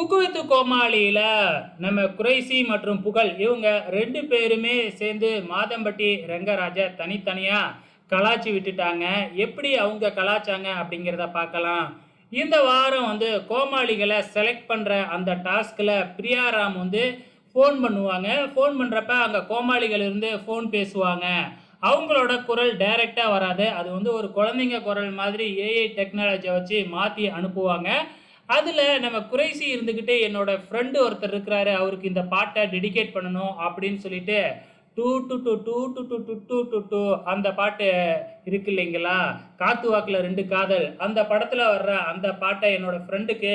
குக்குவித்து கோமாளியில் நம்ம குறைசி மற்றும் புகழ் இவங்க ரெண்டு பேருமே சேர்ந்து மாதம்பட்டி ரெங்கராஜை தனித்தனியாக கலாச்சி விட்டுட்டாங்க. எப்படி அவங்க கலாச்சாங்க அப்படிங்கிறத பார்க்கலாம். இந்த வாரம் வந்து கோமாளிகளை செலக்ட் பண்ணுற அந்த டாஸ்கில் பிரியாராம் வந்து ஃபோன் பண்ணுவாங்க. ஃபோன் பண்ணுறப்ப அங்கே கோமாளிகள் இருந்து ஃபோன் பேசுவாங்க. அவங்களோட குரல் டைரெக்டாக வராது. அது வந்து ஒரு குழந்தைங்க குரல் மாதிரி ஏஐ டெக்னாலஜியை வச்சு மாற்றி அனுப்புவாங்க. அதில் நம்ம குறைசி இருந்துக்கிட்டே என்னோட ஃப்ரெண்டு ஒருத்தர் இருக்கிறாரு அவருக்கு இந்த பாட்டை டெடிகேட் பண்ணணும் அப்படின்னு சொல்லிட்டு டூ டு டூ டூ டு டூ டு டூ டு டூ அந்த பாட்டு இருக்கு இல்லைங்களா? காத்து வாக்கில் ரெண்டு காதல். அந்த படத்தில் வர்ற அந்த பாட்டை என்னோட ஃப்ரெண்டுக்கு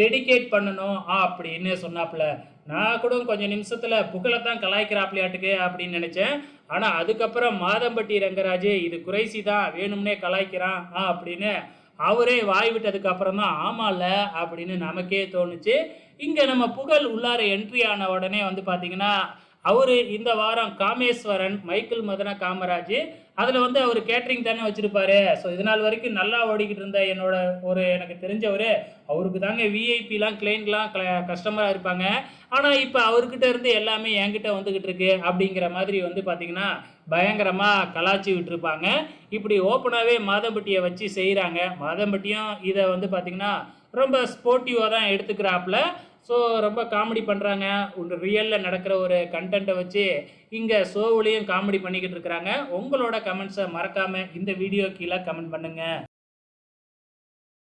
டெடிகேட் பண்ணணும் அப்படின்னு சொன்னாப்புல. நான் கூட கொஞ்சம் நிமிஷத்தில் புகழை தான் கலாய்க்கிறாப்லையாட்டுக்கு அப்படின்னு நினச்சேன். ஆனால் அதுக்கப்புறம் மாதம்பட்டி ரங்கராஜ் இது குறைசி தான் வேணும்னே கலாய்க்கிறான் ஆ அப்படின்னு அவரே வாய் விட்டதுக்கு அப்புறம் தான் ஆமால அப்படின்னு நமக்கே தோணுச்சு. இங்கே நம்ம புகழ் உள்ளார என்ட்ரி ஆன உடனே வந்து பார்த்தீங்கன்னா அவர் இந்த வாரம் காமேஸ்வரன் மைக்கேல் மதன காமராஜ் அதில் வந்து அவர் கேட்ரிங் தானே வச்சுருப்பாரு. ஸோ இது நாள் வரைக்கும் நல்லா ஓடிக்கிட்டு இருந்த என்னோட ஒரு எனக்கு தெரிஞ்சவர் அவருக்கு தாங்க விஐபிலாம் கிளைண்ட்லாம் கஸ்டமராக இருப்பாங்க. ஆனால் இப்போ அவர்கிட்ட இருந்து எல்லாமே என்கிட்ட வந்துக்கிட்டு இருக்கு அப்படிங்கிற மாதிரி வந்து பார்த்திங்கன்னா பயங்கரமாக கலாச்சி விட்டுருப்பாங்க. இப்படி ஓப்பனாகவே மாதம்பட்டியை வச்சு செய்கிறாங்க மாதம்பட்டியும் இதை வந்து பார்த்திங்கன்னா ரொம்ப ஸ்போர்ட்டிவாக தான் எடுத்துக்கிறாப்புல. ஸோ ரொம்ப காமெடி பண்ணுறாங்க ஒரு ரியலில் நடக்கிற ஒரு கண்டென்ட்டை வச்சு இங்கே ஷோவுலேயும் காமெடி பண்ணிக்கிட்டு இருக்கிறாங்க உங்களோட கமெண்ட்ஸை மறக்காமல் இந்த வீடியோ கீழே கமெண்ட் பண்ணுங்கள்